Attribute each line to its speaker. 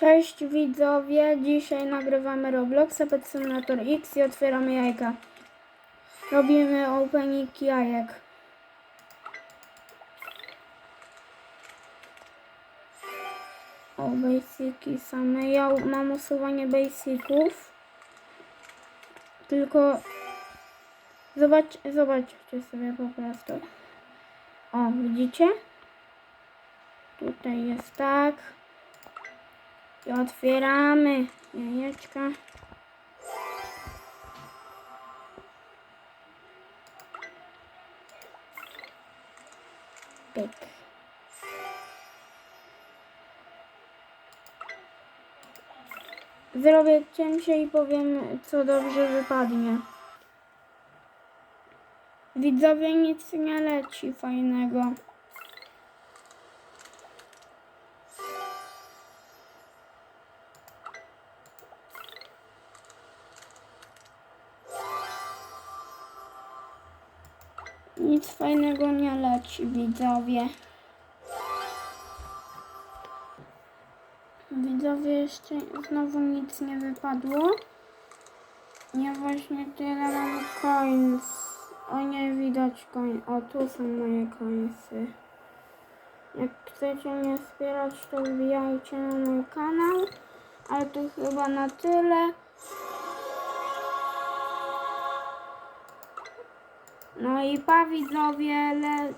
Speaker 1: Cześć widzowie, dzisiaj nagrywamy Robloxa Pet Simulator X i otwieramy jajka. Robimy opening jajek. O, basiki same. Ja mam usuwanie basiców. Tylko zobacz, zobaczcie sobie po prostu. O, widzicie? Tutaj jest tak. I otwieramy jajeczka. Pyk. Zrobię cięcie i powiem, co dobrze wypadnie. Widzowie nic nie leci fajnego. Nic fajnego nie leci, widzowie. Widzowie, jeszcze znowu nic nie wypadło. Ja właśnie tyle mam coins. O nie widać coin. O, tu są moje coinsy. Jak chcecie mnie wspierać, to wbijajcie na mój kanał. Ale to chyba na tyle. No i pa widzowie, le.